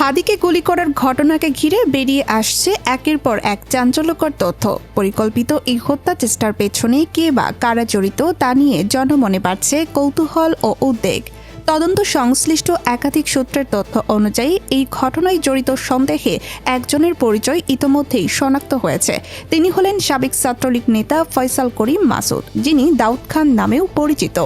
হাদিকে গুলি করার ঘটনাকে ঘিরে বেরিয়ে আসছে একের পর এক চাঞ্চল্যকর তথ্য। পরিকল্পিত এই হত্যা চেষ্টার পেছনে কে বা কারা জড়িত তা নিয়ে জনমনে বাড়ছে কৌতূহল ও উদ্বেগ। তদন্ত সংশ্লিষ্ট একাধিক সূত্রের তথ্য অনুযায়ী এই ঘটনায় জড়িত সন্দেহে একজনের পরিচয় ইতোমধ্যেই শনাক্ত হয়েছে। তিনি হলেন সাবেক ছাত্রলীগ নেতা ফয়সাল করিম মাসুদ, যিনি দাউদ খান নামেও পরিচিত।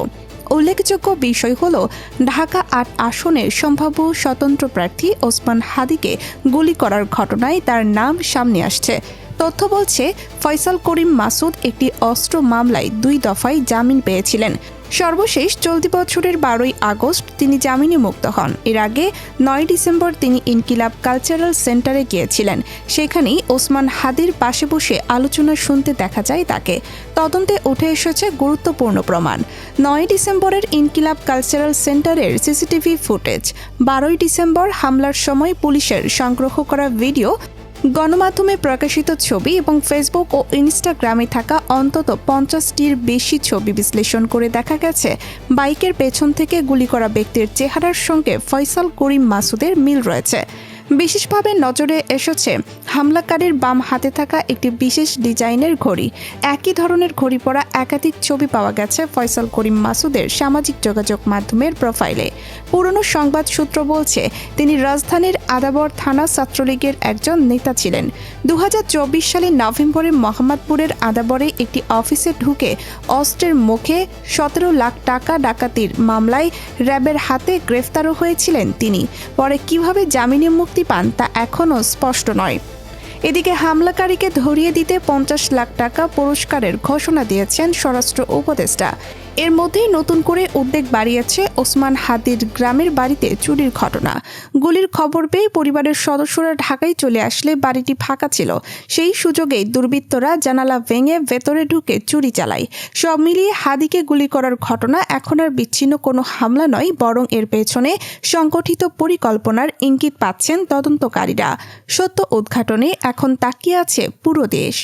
উল্লেখযোগ্য বিষয় হল, ঢাকা আট আসনের সম্ভাব্য স্বতন্ত্র প্রার্থী ওসমান হাদিকে গুলি করার ঘটনায় তার নাম সামনে আসছে। তথ্য বলছে, ফয়সাল করিম মাসুদ একটি অস্ত্র মামলায় দুই দফায় জামিন পেয়েছিলেন। সর্বশেষ চলতি বছরের বারোই আগস্ট তিনি জামিনে মুক্ত হন। এর আগে নয় ডিসেম্বর তিনি ইনকিলাব কালচারাল সেন্টারে গিয়েছিলেন। সেখানেই ওসমান হাদির পাশে বসে আলোচনা শুনতে দেখা যায় তাকে। তদন্তে উঠে এসেছে গুরুত্বপূর্ণ প্রমাণ। নয় ডিসেম্বরের ইনকিলাব কালচারাল সেন্টারের সিসিটিভি ফুটেজ। বারোই ডিসেম্বর হামলার সময় পুলিশের সংগ্রহ করা ভিডিও গণমাধ্যমে প্রকাশিত ছবি এবং ফেসবুক ও ইনস্টাগ্রামে থাকা অন্তত পঞ্চাশটির বেশি ছবি বিশ্লেষণ করে দেখা গেছে। বাইকের পেছন থেকে গুলি করা ব্যক্তির চেহারার সঙ্গে ফয়সাল করিম মাসুদের মিল রয়েছে। বিশেষভাবে নজরে এসেছে হামলাকারীর বাম হাতে থাকা একটি বিশেষ ডিজাইনের ঘড়ি। একই ধরনের ঘড়ি পরা একাধিক ছবি পাওয়া গেছে ফয়সাল করিম মাসুদের সামাজিক যোগাযোগ মাধ্যমের প্রোফাইলে। পুরনো সংবাদ সূত্র বলছে, তিনি রাজধানীর আদাবর থানা ছাত্রলীগের একজন নেতা ছিলেন। দু হাজার চব্বিশ সালের নভেম্বরে মোহাম্মদপুরের আদাবরে একটি অফিসে ঢুকে অস্ত্রের মুখে সতেরো লাখ টাকা ডাকাতির মামলায় র্যাবের হাতে গ্রেফতারও হয়েছিলেন তিনি। পরে কীভাবে জামিনে মুক্তি পান তা এখনও স্পষ্ট নয়। এদিকে হামলাকারীকে ধরিয়ে দিতে পঞ্চাশ লাখ টাকা পুরস্কারের ঘোষণা দিয়েছেন স্বরাষ্ট্র উপদেষ্টা। এর মধ্যেই নতুন করে উদ্বেগ বাড়িয়েছে ওসমান হাদির গ্রামের বাড়িতে চুরির ঘটনা। গুলির খবর পেয়ে পরিবারের সদস্যরা ঢাকায় চলে আসলে বাড়িটি ফাঁকা ছিল। সেই সুযোগেই দুর্বৃত্তরা জানালা ভেঙে ভেতরে ঢুকে চুরি চালায়। সব মিলিয়ে হাদিকে গুলি করার ঘটনা এখন আর বিচ্ছিন্ন কোনো হামলা নয়, বরং এর পেছনে সংগঠিত পরিকল্পনার ইঙ্গিত পাচ্ছেন তদন্তকারীরা। সত্য উদ্ঘাটনে এখন তাকিয়ে আছে পুরো দেশ।